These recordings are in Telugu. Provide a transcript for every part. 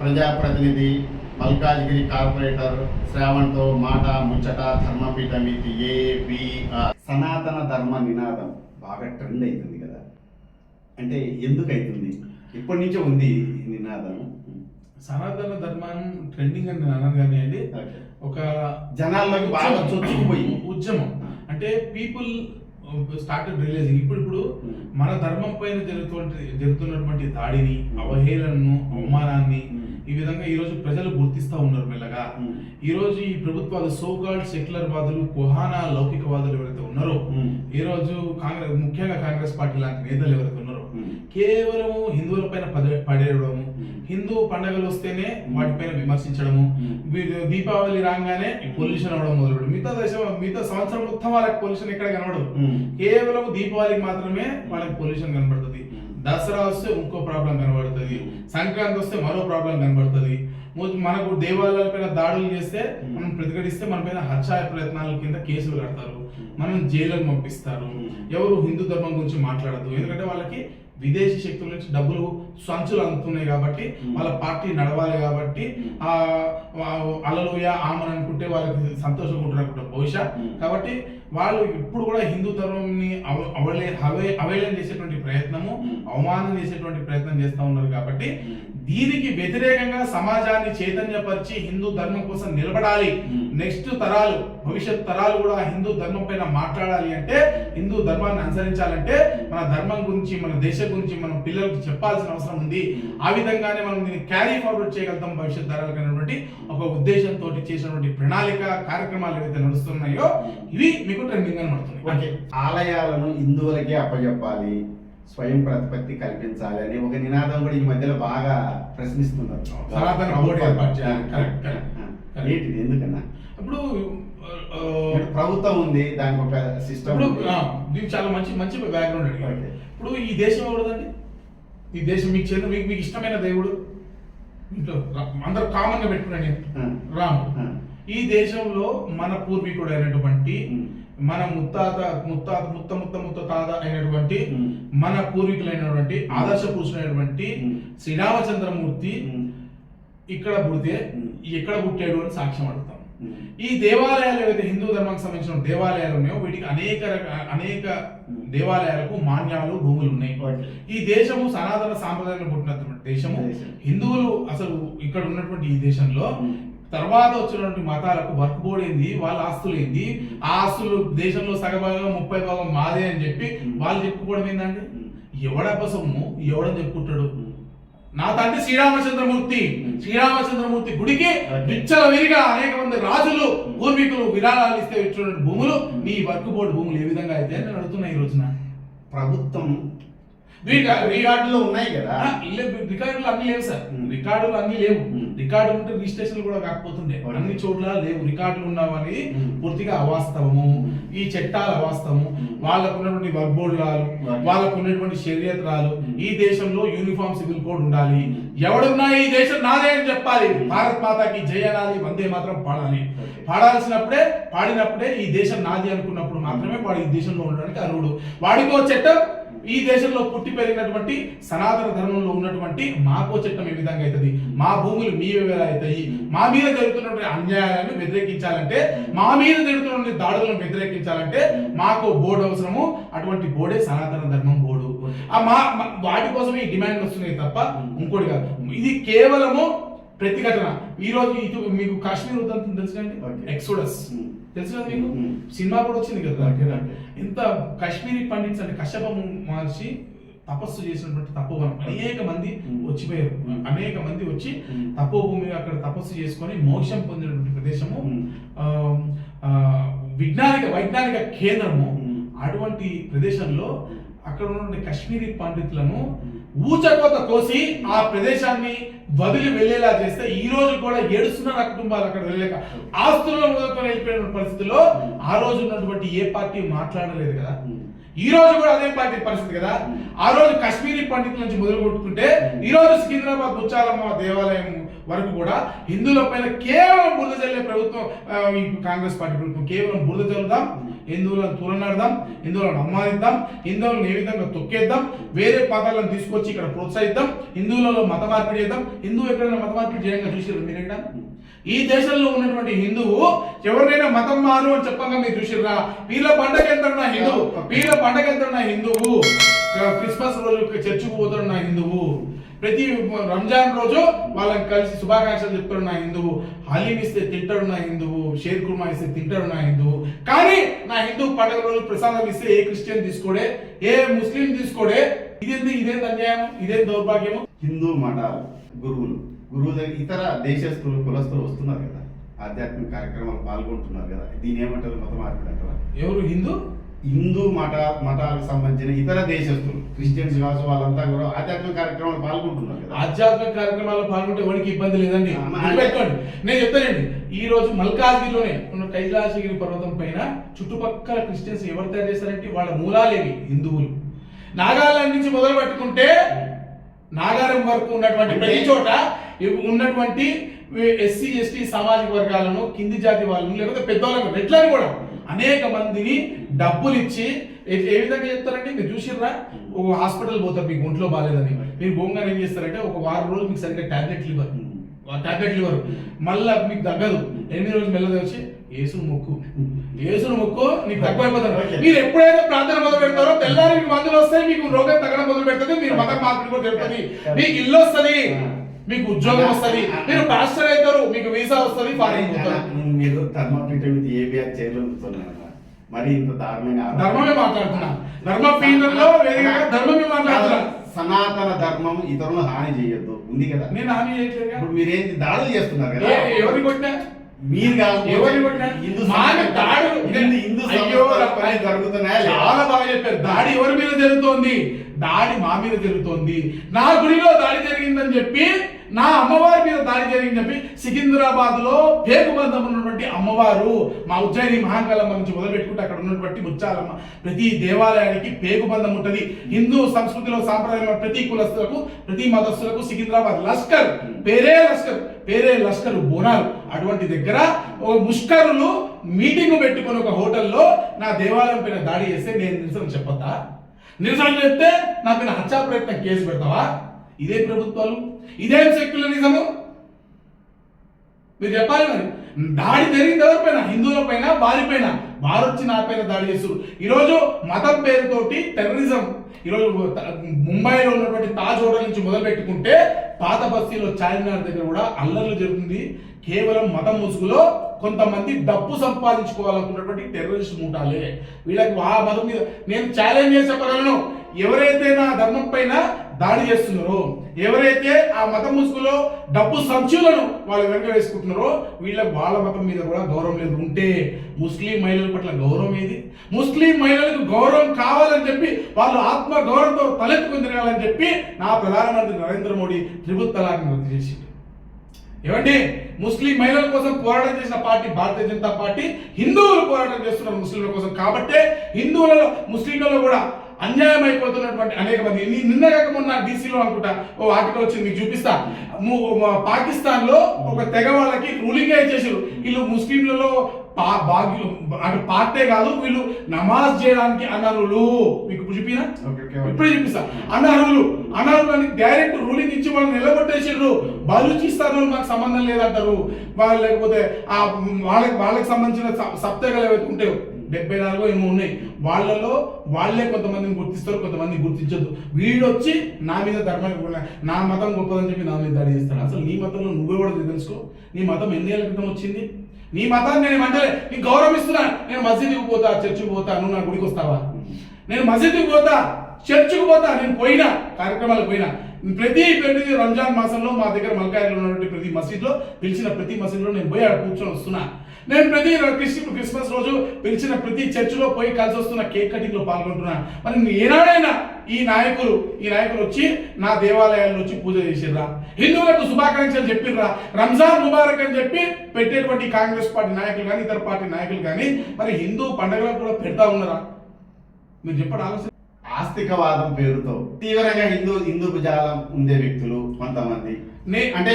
ప్రజాప్రతినిధి మల్కాజ్గిరి కార్పొరేటర్ శ్రావణ్తో మాట ముచ్చట ధర్మపీఠం ఇది ఏబిఆర్ సనాతన ధర్మ నినాదం బాగా ట్రెండ్ అవుతుంది కదా. అంటే ఎందుకు అవుతుంది ఇప్పటి నుంచే ఉంది నినాదం. సనాతన ధర్మం ట్రెండింగ్ అని నేను అనను కానీ అండి. ఒక జనాల్లోకి బాగా చొచ్చుకుపోయి. ఉద్యమం అంటే పీపుల్ స్టార్టెడ్ రిలీజింగ్ ఇప్పుడు ఇప్పుడు. మన ధర్మం పైన జరుగుతున్న జరుగుతున్నటువంటి దాడిని అవహేళనను అవమానాన్ని. ఈ విధంగా ఈ రోజు ప్రజలు గుర్తిస్తా ఉన్నారు మెల్లగా Hmm. ఈ రోజు ఈ ప్రభుత్వాలు సోకాల్డ్ సెక్యులర్ వాదులు కుహానా లౌకికవాదులు ఎవరైతే ఉన్నారో Hmm. ఈ రోజు కాంగ్రెస్ ముఖ్యంగా కాంగ్రెస్ పార్టీ లాంటి నేతలు ఎవరైతే ఉన్నారో. కేవలము హిందువుల పైన పడేయడము. హిందూ పండుగలు వస్తేనే వాటిపైన విమర్శించడము దీపావళి రాగానే పొల్యూషన్ అవడం మొదలు మిగతా దేశం మిగతా సంవత్సరం మొత్తం వాళ్ళకి పొల్యూషన్ ఎక్కడ కనబడదు. కేవలం దీపావళికి మాత్రమే వాళ్ళకి పొల్యూషన్ కనబడుతుంది. దసరా వస్తే ఇంకో ప్రాబ్లం కనబడుతుంది. సంక్రాంతి వస్తే మరో ప్రాబ్లం కనబడుతుంది మనకు దేవాలయాల పైన దాడులు చేస్తే. మనం ప్రతిఘటిస్తే మన పైన హత్యాయ ప్రయత్నాల కింద కేసులు కడతారు మనం జైలుకు పంపిస్తారు. ఎవరు హిందూ ధర్మం గురించి మాట్లాడదు ఎందుకంటే వాళ్ళకి విదేశీ శక్తుల నుంచి డబ్బులు సంచులు అందుతున్నాయి కాబట్టి. వాళ్ళ పార్టీ నడవాలి కాబట్టి. ఆ అలలుయ ఆమని అనుకుంటే వాళ్ళకి సంతోషంగా ఉంటారు బహుశా. కాబట్టి వాళ్ళు ఇప్పుడు కూడా హిందూ ధర్మంని అవ- అవలే అవే అవహేళన చేసేటువంటి ప్రయత్నము. అవమానం చేసేటువంటి ప్రయత్నం చేస్తూ ఉన్నారు కాబట్టి. దీనికి వ్యతిరేకంగా సమాజాన్ని చైతన్యపరిచి హిందూ ధర్మం కోసం నిలబడాలి. నెక్స్ట్ తరాలు భవిష్యత్ తరాలు కూడా హిందూ ధర్మం పైన మాట్లాడాలి అంటే హిందూ ధర్మాన్ని అనుసరించాలంటే మన ధర్మం గురించి మన దేశం గురించి మనం పిల్లలకు చెప్పాల్సిన అవసరం ఉంది. ఆ విధంగానే మనం దీన్ని క్యారీ ఫార్వర్డ్ చేయగలుగుతాం భవిష్యత్ తరాలకు అనేటువంటి ఒక ఉద్దేశంతో చేసినటువంటి ప్రణాళిక కార్యక్రమాలు ఏవైతే నడుస్తున్నాయో ఇవి మీకు ట్రెండింగ్ అని ఓకే. పడుతుంది ఆలయాలను హిందువులకే అప్పచెప్పాలి స్వయం ప్రతిపత్తి కల్పించాలి అనే ఒక నినాదం కూడా ఈ మధ్యలో బాగా ప్రశ్నిస్తున్నారు సనాతన బోర్డు ఏర్పాటు చేయాలి. కరెక్ట్. ఏంటిది ఎందుకన్నా ఇప్పుడు ప్రభుత్వం ఉంది దానికి ఒక సిస్టమ్ దీనికి చాలా మంచి మంచి బ్యాక్గ్రౌండ్ అడిగారు. ఇప్పుడు ఈ దేశం ఎవరిదండి ఈ దేశం మీకు చెందిన మీకు మీకు ఇష్టమైన దేవుడు ఇంట్లో అందరూ కామన్గా పెట్టుకున్నాను. రాముడు. ఈ దేశంలో మన పూర్వీకుడు అయినటువంటి. మన ముత్తాత ముత్తాత ముత్త ముత్త ముత్త తాత అయినటువంటి. మన పూర్వీకులైనటువంటి ఆదర్శ పురుషుడైనటువంటి ఉమ్. శ్రీరామచంద్రమూర్తి. ఇక్కడ పుడితే. ఎక్కడ పుట్టాడు అని సాక్ష్యం అడుగుతాం. ఈ దేవాలయాలు ఏవైతే హిందూ ధర్మానికి సంబంధించిన దేవాలయాలు ఉన్నాయో వీటికి అనేక అనేక దేవాలయాలకు మాన్యాలు భూములు ఉన్నాయి. ఈ దేశము సనాతన సాంప్రదాయంలో పుట్టినటువంటి దేశము దేశం. హిందువులు అసలు ఇక్కడ ఉన్నటువంటి ఈ దేశంలో. తర్వాత వచ్చినటువంటి మతాలకు వర్క్ బోర్డ్ ఏంది వాళ్ళ ఆస్తులు ఏంది? ఆ ఆస్తులు దేశంలో సగభాగం ముప్పై భాగం మాదే అని చెప్పి వాళ్ళు చెప్పుకోవడం ఏంటంటే ఎవడబ్బ సొమ్ము ఎవడని చెప్పుకుంటాడు. నా తండ్రి శ్రీరామచంద్రమూర్తి. శ్రీరామచంద్రమూర్తి గుడికి. విచ్చల విరిగా అనేక మంది రాజులు పూర్వీకులు విరాళాలు ఇస్తే ఇచ్చినటువంటి భూములు మీ వర్క్ బోర్డు భూములు ఏ విధంగా అయితే నేను అడుగుతున్నా ఈ రోజున? ప్రభుత్వం రికార్డులో ఉన్నాయి కదా రికార్డులు అన్ని లేవు సార్. రికార్డులు అన్ని లేవు. రికార్డులు ఉంటే రిజిస్ట్రేషన్ కూడా కాకపోతుండే. అన్ని చోట్ల లేవు రికార్డులు ఉన్నవని Hmm. పూర్తిగా అవాస్తవము. ఈ చట్టాలు అవాస్తవము. వాళ్ళకు ఉన్నటువంటి Okay. వాళ్ళకు ఉన్నటువంటి Hmm. ఈ దేశంలో యూనిఫామ్ సివిల్ కోడ్ ఉండాలి. ఎవడున్నా ఈ దేశం నాదే అని చెప్పాలి. భారత్ మాతాకి జయ అనాలి వందే మాత్రం పాడాలి. పాడాల్సినప్పుడే పాడినప్పుడే ఈ దేశం నాది అనుకున్నప్పుడు మాత్రమే వాడు ఈ దేశంలో ఉండడానికి అర్హుడు వాడికో చట్టం ఈ దేశంలో పుట్టి పెరిగినటువంటి సనాతన ధర్మంలో ఉన్నటువంటి మాకో చట్టం ఏ విధంగా అవుతుంది? మా భూములు మీ అవుతాయి. మా మీద జరుగుతున్నటువంటి అన్యాయాలను వ్యతిరేకించాలంటే మా మీద జరుగుతున్న దాడులను వ్యతిరేకించాలంటే మాకు బోర్డు అవసరము. అటువంటి బోర్డే సనాతన ధర్మం బోర్డు. ఆ మా వాటి కోసం ఈ డిమాండ్ వస్తున్నాయి తప్ప ఇంకోటి కాదు. ఇది కేవలము ప్రతిఘటన. ఈ రోజు ఇటు మీకు కాశ్మీర్ ఉదంతం తెలుసు. ఎక్సోడస్. తెలుసు కదా మీకు. సినిమా కూడా వచ్చింది కదా. ఎంత కాశ్మీరీ పండిట్స్ అంటే కశ్యప మహర్షి తపస్సు చేసినటువంటి తపోవనం అనేక మంది. వచ్చిపోయారు. అనేక మంది వచ్చి. తపోభూమి అక్కడ తపస్సు చేసుకొని మోక్షం పొందినటువంటి ప్రదేశము విజ్ఞానిక వైజ్ఞానిక కేంద్రము. అటువంటి ప్రదేశంలో అక్కడ ఉన్నటువంటి కాశ్మీరీ పండితులను. ఊచకోత కోసి ఆ ప్రదేశాన్ని వదిలి వెళ్ళేలా చేస్తే ఈ రోజు కూడా ఏడుస్తున్నారు ఆ కుటుంబాలు అక్కడ వెళ్ళలేక. ఆస్తులను మొదలుకొని వెళ్ళిపోయిన పరిస్థితిలో ఆ రోజు ఉన్నటువంటి ఏ పార్టీ మాట్లాడలేదు కదా. ఈ రోజు కూడా అదే పార్టీ పరిస్థితి కదా. ఆ రోజు కాశ్మీరీ పండితుల నుంచి మొదలు కొట్టుకుంటే ఈ రోజు సికింద్రాబాద్ బుచ్చాలమ్మ దేవాలయం వరకు కూడా హిందువుల పైన కేవలం బురద చల్లే ప్రభుత్వం కాంగ్రెస్ పార్టీ ప్రభుత్వం కేవలం బురద చల్లుదాం హిందువులను తూలనాడదాం హిందువులను అవమానిద్దాం హిందువులను ఏ విధంగా తొక్కేద్దాం వేరే పాత్రలను తీసుకొచ్చి ఇక్కడ ప్రోత్సహిద్దాం హిందువులలో మత మార్పిడి చేద్దాం. హిందువు ఎక్కడైనా మత మార్పిడి చేయంగా చూసారు మీరు ఎక్కడ ఈ దేశంలో ఉన్నటువంటి హిందువు ఎవరినైనా మతం మారు అని చెప్పంగా మీరు చూసిర్రా? వీళ్ళ పండగ ఎంతన్నా హిందువు వీళ్ళ పండగ ఎంతన్నా హిందువు క్రిస్మస్ రోజు చర్చికి పోతున్న హిందువు. ప్రతి రంజాన్ రోజు వాళ్ళని కలిసి శుభాకాంక్షలు చెప్తాడు నా హిందువు హలీం ఇస్తే తింటాడు నా హిందువు షేర్ కుర్మా ఇస్తే తింటాడు నా హిందువు. కానీ నా హిందూ పండుగ రోజు ప్రసాదం ఇస్తే ఏ క్రిస్టియన్ తీసుకోడే ఏ ముస్లిం తీసుకోడే? ఇదేంది ఇదేంది అన్యాయం ఇదేం దౌర్భాగ్యము? హిందూ మఠాలు గురువులు గురువుల దగ్గర ఇతర దేశస్తులు కులస్తులు వస్తున్నారు కదా ఆధ్యాత్మిక కార్యక్రమాలు పాల్గొంటున్నారు కదా దీని ఏమంటారు మత మార్పిడి అంటారా? ఎవరు హిందూ? హిందూ మఠ మతాలకు సంబంధించిన ఇతర దేశస్తులు క్రిస్టియన్స్ కావచ్చు వాళ్ళంతా కూడా ఆధ్యాత్మిక కార్యక్రమాలు పాల్గొంటున్నారు ఆధ్యాత్మిక కార్యక్రమాల్లో పాల్గొంటే ఎవరికి ఇబ్బంది లేదండి. నేను చెప్తానండి. ఈ రోజు మల్కాజ్గిరిలోనే ఉన్న కైలాసగిరి పర్వతం పైన చుట్టుపక్కల క్రిస్టియన్స్ ఎవరు తయారు చేస్తారంటే వాళ్ళ మూలాలేవి హిందువులు. నాగాలాండ్ నుంచి మొదలు పెట్టుకుంటే నాగారం వరకు ఉన్నటువంటి ప్రతి చోట ఉన్నటువంటి ఎస్సీ ఎస్టీ సామాజిక వర్గాలను కింది జాతి వాళ్ళను లేకపోతే పెద్దవాళ్ళను రెడ్లని కూడా అనేక మందిని డబ్బులు ఇచ్చి ఏ- విధంగా చెప్తారంటే మీరు చూసిర్రా? ఒక హాస్పిటల్ పోతారు మీకు ఒంట్లో బాగాలేదని మీరు బొంగా ఏం చేస్తారంటే ఒక వారం రోజులు మీకు సరిగ్గా టాబ్లెట్లు ఇవ్వరు టాబ్లెట్లు ఇవ్వరు మళ్ళీ మీకు తగ్గదు. ఎనిమిది రోజులు మెల్లగా వచ్చి యేసును మొక్కు. యేసును మొక్కు నీకు తక్కువైపోతుంది. మీరు ఎప్పుడైతే ప్రార్థన మొదలు పెడతారో తెల్లారి మందులు వస్తాయి మీకు రోగం తగ్గడం మొదలు పెడుతుంది మీరు మతం మార్పిడి కూడా జరుగుతుంది. మీకు ఇల్లు వస్తుంది. మీకు ఉద్యోగం వస్తుంది మీరు పాస్టర్ అవుతారు మీకు వీసా వస్తుంది ఫారిన్ మీరు ధర్మపీఠం ఇది ఏబిఆర్ చేరుతున్నారు మరి ఇంత దారుణంగా ధర్మమే మాట్లాడుతున్నా ధర్మ పీఠంలో వేదికగా ధర్మమే మాట్లాడుతున్నా సనాతన ధర్మం ఇతరులను హాని చేయొద్దు. ఉంది కదా. నేను హామీ చేయట్లేదుగా. ఇప్పుడు మీరేంటి దాడులు చేస్తున్నారు కదా? ఏ- ఎవరిని కొట్టినా? మీరు కాదు ఎవరిని కొట్టినా? హిందూ దాడులు. హిందూ అయ్యో, జరుగుతున్నాయా? చాలా బాగా చెప్పారు. దాడి ఎవరి మీద జరుగుతోంది? దాడి మా మీద జరుగుతోంది. నా గుడిలో దాడి జరిగిందని చెప్పి నా అమ్మవారి మీద దాడి జరిగింది చెప్పి సికింద్రాబాద్లో పేగుబంధం ఉన్నటువంటి అమ్మవారు మా ఉజ్జయిని మహాకాలమ్మ నుంచి మొదలుపెట్టుకుంటే అక్కడ ఉన్నటువంటి ముచ్చాలమ్మ ప్రతి దేవాలయానికి పేగుబంధం ఉంటుంది. హిందూ సంస్కృతిలో సాంప్రదాయంలో ప్రతి కులస్తులకు ప్రతి మతస్థులకు సికింద్రాబాద్ లష్కర్. పేరే లష్కర్. పేరే లష్కర్ బోనాలు. అటువంటి దగ్గర ఓ ముష్కరులు మీటింగ్ పెట్టుకుని ఒక హోటల్లో నా దేవాలయం పైన దాడి చేస్తే నేను నిరసన చెప్పొద్దా? నిరసన చెప్తే నా పైన హత్యా ప్రయత్నం కేసు పెడతావా? ఇదే ప్రభుత్వాలు. ఇదేం సెక్యులరిజము మీరు చెప్పాలి మరి. దాడి జరిగింది ఎవరిపైన హిందువుల పైన వారి పైన. వారు వచ్చి నా పైన దాడి చేస్తారు ఈరోజు మతం పేరుతోటి టెర్రరిజం. ఈరోజు ముంబైలో ఉన్నటువంటి తాజ్ హోటల్ నుంచి మొదలు పెట్టుకుంటే పాత బస్తీలో చార్మినార్ దగ్గర కూడా అల్లర్లు జరుగుతుంది. కేవలం మతం ముసుగులో కొంతమంది డబ్బు సంపాదించుకోవాలనుకున్నటువంటి టెర్రరిస్ట్ మూటాలే. వీళ్ళకి ఆ మతం మీద నేను ఛాలెంజ్ చేసి చెప్పగలను ఎవరైతే నా ధర్మం పైన దాడి చేస్తున్నారో ఎవరైతే ఆ మత ముసుగులో డబ్బు సంచులను వాళ్ళు వెనక వేసుకుంటున్నారో వీళ్ళకి వాళ్ళ మతం మీద కూడా గౌరవం లేదు. ఉంటే ముస్లిం మహిళల పట్ల గౌరవం ఏది? ముస్లిం మహిళలకు గౌరవం కావాలని చెప్పి వాళ్ళు ఆత్మ గౌరవంతో తలెత్తుకుని తిరగాలని చెప్పి నా ప్రధానమంత్రి నరేంద్ర మోడీ త్రిపుల్ తలాక్ని రద్దు చేసింది ఏమండి? ముస్లిం మహిళల కోసం పోరాటం చేసిన పార్టీ భారతీయ జనతా పార్టీ హిందువులు పోరాటం చేస్తున్నారు ముస్లింల కోసం. కాబట్టే హిందువులలో ముస్లింలలో కూడా అన్యాయం అయిపోతున్నటువంటి అనేక మంది. ని- నిన్న కాక మొన్న డీసీలో అనుకుంటా ఓ ఆర్టికల్ వచ్చింది మీకు చూపిస్తా. పాకిస్తాన్లో ఒక తెగ వాళ్ళకి రూలింగ్ చేసారు వీళ్ళు ముస్లింలలో పా భాగ్యులు అంటే పార్టే కాదు వీళ్ళు నమాజ్ చేయడానికి అనర్హులు. మీకు చూపినా. ఇప్పుడే చూపిస్తా. అనర్హులు. అనర్హులు అని డైరెక్ట్ రూలింగ్ ఇచ్చి వాళ్ళని నిలబొట్టేసారు బలూచిస్తాన్ వాళ్ళు మాకు సంబంధం లేదంటారు. వాళ్ళు లేకపోతే ఆ వాళ్ళకి వాళ్ళకి సంబంధించిన సప్తగలు ఏవైతే ఉంటాయో డెబ్బై నాలుగో ఏమో ఉన్నాయి. వాళ్ళలో వాళ్ళే కొంతమందిని గుర్తిస్తారు కొంతమంది గుర్తించదు వీడు వచ్చి నా మీద ధర్మం నా మతం గొప్పదని చెప్పి నా మీద దాడి చేస్తాడు. అసలు నీ మతంలో నువ్వే కూడా తెలుసుకో? నీ మతం ఎన్ని ఏళ్ళ క్రితం వచ్చింది? నీ మతాన్ని నేను అంటే నీకు గౌరవిస్తున్నా. నేను మసీదుకి పోతా చర్చికి పోతా నువ్వు నా గుడికి వస్తావా? నేను మసీదుకి పోతా చర్చికి పోతా నేను పోయినా కార్యక్రమాలకు పోయినా. ప్రతి ప్రతి రంజాన్ మాసంలో మా దగ్గర మల్కాయలు ఉన్నటువంటి ప్రతి మసీద్లో పిలిచిన ప్రతి మసీద్లో నేను పోయి ఆడ కూర్చొని వస్తున్నా. నేను ప్రతి క్రిస్టి క్రిస్మస్ రోజు పిలిచిన ప్రతి చర్చిలో పోయి కలిసి వస్తున్న కేక్ కటింగ్లో పాల్గొంటున్నా. మరి ఏనాడైనా ఈ నాయకులు ఈ నాయకులు వచ్చి నా దేవాలయాల్లో వచ్చి పూజ చేసిర్రా? హిందువులకు శుభాకాంక్షలు చెప్పిర్రా? రంజాన్ ముబారక్ అని చెప్పి పెట్టేటువంటి కాంగ్రెస్ పార్టీ నాయకులు కానీ ఇతర పార్టీ నాయకులు కానీ మరి హిందూ పండుగలకు కూడా పెడతా ఉన్నారా? మీరు చెప్పండి ఆలోచన. ఆస్తికవాదం పేరుతో తీవ్రంగా హిందూ హిందూ జాలం ఉండే వ్యక్తులు కొంతమంది. అంటే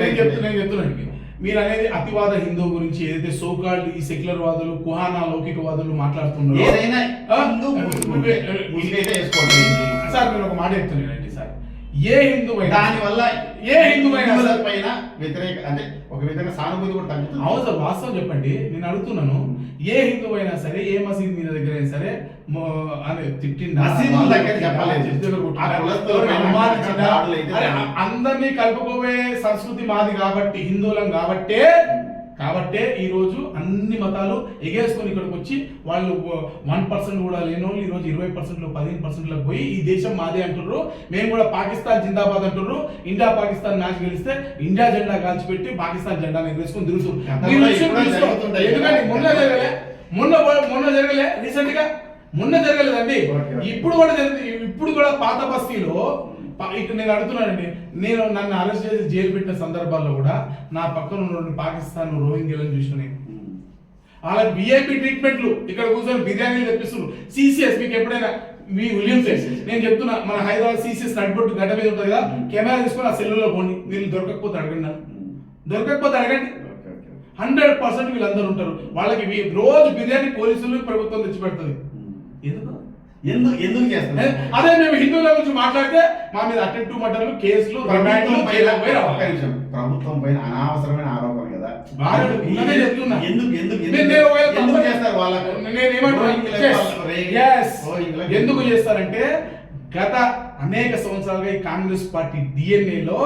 నేను చెప్తున్నాను మీరు అనేది అతివాద హిందూ గురించి ఏదైతే సోకాల్డ్ ఈ సెక్యులర్ వాదులు కుహానా లౌకికవాదులు మాట్లాడుతున్నారో సార్ నేను ఒక మాట చెప్తున్నానండి సార్ ఏ హిందూ దాని వల్ల ఏ సరే- పైన వ్యతిరేక అంటే ఒక విధంగా సానుభూతి కూడా తగ్గుతుంది. అవును సార్ వాస్తవం చెప్పండి. నేను అడుగుతున్నాను. ఏ హిందూ అయినా సరే ఏ మసీద్ మీద దగ్గర అయినా సరే అని తిట్టిందా మసీదుల దగ్గర చెప్పలేదు. అందరినీ కలుపుకోబోయే సంస్కృతి మాది కాబట్టి హిందువులం కాబట్టే కాబట్టే ఈ రోజు అన్ని మతాలు ఎగేసుకొని ఇక్కడికి వచ్చి వాళ్ళు వన్ పర్సెంట్ కూడా లేని వాళ్ళు ఈ రోజు ఇరవై పర్సెంట్ పదిహేను పర్సెంట్ పోయి ఈ దేశం మాదే అంటుర్రు. మేము కూడా పాకిస్తాన్ జిందాబాద్ అంటుర్రు. ఇండియా పాకిస్తాన్ మ్యాచ్ గెలిస్తే ఇండియా జెండా కాల్చిపెట్టి పాకిస్తాన్ జెండా ఎగరేసుకొని. జరుగుతుంటాయి. ఎందుకంటే. మొన్న జరగలే. మొన్న మొన్న జరగలే రీసెంట్గా మొన్న జరగలేదండి. ఇప్పుడు కూడా జరుగుతుంది. ఇప్పుడు కూడా పాత బస్తీలో ఇక్కడ నేను అడుగుతున్నానండి. నేను నన్ను అరెస్ట్ చేసి జైలు పెట్టిన సందర్భాల్లో కూడా నా పక్కన ఉన్న పాకిస్తాన్ రోహింగ్యాలను చూసిన నేను వాళ్ళకి విఐపి ట్రీట్మెంట్లు ఇక్కడ కూర్చొని బిర్యానీలు తెప్పిస్తున్నారు. సిసిఎస్ మీకు ఎప్పుడైనా మీ విలియమ్స్ నేను చెప్తున్నా మన హైదరాబాద్ సిసిఎస్ నడిపొట్టు గడ్డ మీద ఉంటుంది కదా కెమెరా తీసుకొని ఆ సెల్లులో పోండి. వీళ్ళు దొరకకపోతే అడగండి నన్ను. దొరకకపోతే అడగండి. హండ్రెడ్ పర్సెంట్ వీళ్ళందరూ ఉంటారు. వాళ్ళకి రోజు బిర్యానీ పోలీసులు ప్రభుత్వం తెచ్చి పెడుతుంది ఎందుకు? ఎందుకు ఎందుకు? చేస్తున్నారు అదే మేము హిందువుల గురించి మాట్లాడితే మా మీద అటెంప్ట్ మర్డర్లు కేసులు ప్రభుత్వం పైన అనవసరమైన ఆరోపణ కదా. ఎందుకు-. ఎందుకు ఎందుకు చేస్తారు వాళ్ళకు? ఎందుకు చేస్తారంటే గత అనేక సంవత్సరాలుగా ఈ కాంగ్రెస్ పార్టీ DNA లో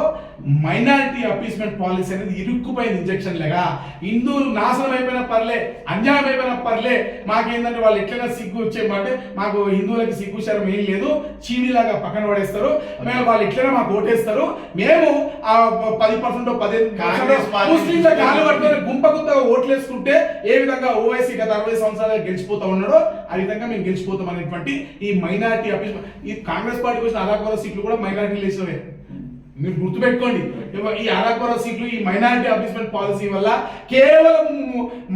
మైనారిటీ అపీస్మెంట్ పాలసీ అనేది ఇరుక్కుపోయింది ఇంజక్షన్ లాగా హిందువులు నాశనం అయిపోయిన పర్లే అన్యాయం అయిపోయిన పర్లే మాకేంటంటే వాళ్ళు ఎట్లైనా సిగ్గు వచ్చేయమంటే మాకు హిందువులకి సిగ్గు శరం ఏం లేదు చీనీలాగా పక్కన పడేస్తారు. మేము వాళ్ళు ఎట్లైనా మాకు ఓటేస్తారు. మేము ఆ పది పర్సెంట్ పదిహేను కాలు పట్టుకొని గుంప గుంతగా ఓట్లు వేసుకుంటే ఏ విధంగా ఓవైసీ గత అరవై సంవత్సరాలుగా గెలిచిపోతా ఉన్నాడో ఆ విధంగా మేము గెలిచిపోతాం అనేటువంటి ఈ మైనారిటీ అపీస్ ఈ కాంగ్రెస్ పార్టీకి వచ్చిన అరాకొర సీట్లు కూడా మైనారిటీ లేచినవే మీరు గుర్తుపెట్టుకోండి. ఈ అరాకొర సీట్లు ఈ మైనారిటీ అపీస్మెంట్ పాలసీ వల్ల కేవలం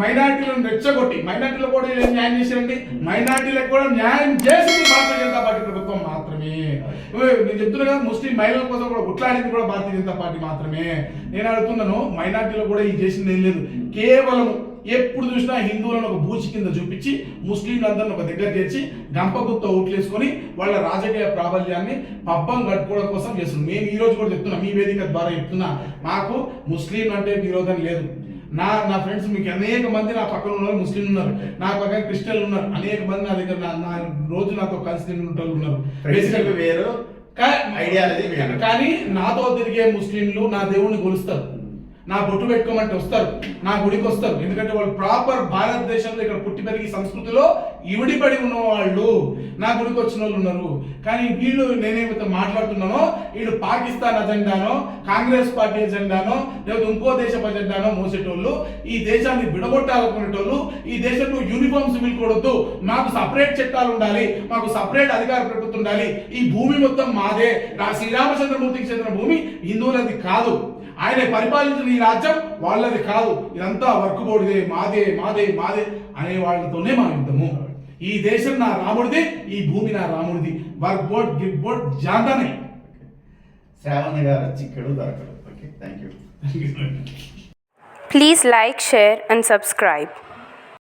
మైనారిటీలను రెచ్చగొట్టి మైనారిటీలకు కూడా ఏం న్యాయం చేశారండి? మైనారిటీలకు కూడా న్యాయం చేసింది భారతీయ జనతా పార్టీ ప్రభుత్వం మాత్రమే. నేను చెప్తున్నా కదా ముస్లిం మహిళల కోసం కూడా కొట్లాడింది కూడా భారతీయ జనతా పార్టీ మాత్రమే. నేను అడుగుతున్నాను మైనారిటీలో కూడా ఈ చేసింది ఏం లేదు. కేవలం ఎప్పుడు చూసినా హిందువులను ఒక బూచి కింద చూపించి ముస్లింలందరిని ఒక దగ్గర చేర్చి గంపగుత్త ఓట్లేసుకొని వాళ్ళ రాజకీయ ప్రాబల్యాన్ని పబ్బం కట్టుకోవడం కోసం చేస్తున్నాం మేము ఈ రోజు కూడా చెప్తున్నాం మీ వేదిక ద్వారా చెప్తున్నా మాకు ముస్లిం అంటే విరోధం లేదు. నా నా ఫ్రెండ్స్ మీకు అనేక మంది నా పక్కన ఉన్నారు ముస్లిం ఉన్నారు. నా పక్కన క్రిస్టియన్లు ఉన్నారు. అనేక మంది నా దగ్గర నా- రోజు నాతో కలిసి వాళ్ళు ఉన్నారు. వేరు ఐడియాలజీ. కానీ నాతో తిరిగే ముస్లింలు నా దేవుణ్ణి కొలుస్తారు. నా బొట్టు పెట్టుకోమంటే వస్తారు నా గుడికి వస్తారు. ఎందుకంటే వాళ్ళు ప్రాపర్ భారతదేశంలో ఇక్కడ పుట్టి పెరిగి సంస్కృతిలో ఇవిడిపడి ఉన్న వాళ్ళు నా గుడికి వచ్చిన వాళ్ళు ఉన్నారు. కానీ వీళ్ళు నేనేమైతే మాట్లాడుతున్నానో వీళ్ళు పాకిస్తాన్ అజెండానో కాంగ్రెస్ పార్టీ అజెండానో లేకపోతే ఇంకో దేశం అజెండానో మోసేటోళ్ళు ఈ దేశాన్ని విడగొట్టాలనుకునేటోళ్ళు ఈ దేశంలో యూనిఫామ్ సివిల్ కోడ్ వద్దు మాకు సపరేట్ చట్టాలు ఉండాలి మాకు సపరేట్ అధికార ప్రభుత్వం ఉండాలి. ఈ భూమి మొత్తం మాదే. నా శ్రీరామచంద్రమూర్తికి చెందిన భూమి హిందువులది కాదు. ఆయన పరిపాలించిన ఈ రాజ్యం వాళ్ళది కాదు ఇదంతా వర్క్ బోర్డుదే మాదే మాదే మాదే అనే వాళ్ళతోనే మా యుద్ధము ఈ దేశం నా రాముడిది ఈ భూమి నా రాముడిది. వర్క్ బోర్డ్ గిఫ్ట్ బోర్డ్ జాంతానే. శ్రావణ్ గారు చిక్కడు దొరకడు okay thank you Please like, share, and subscribe.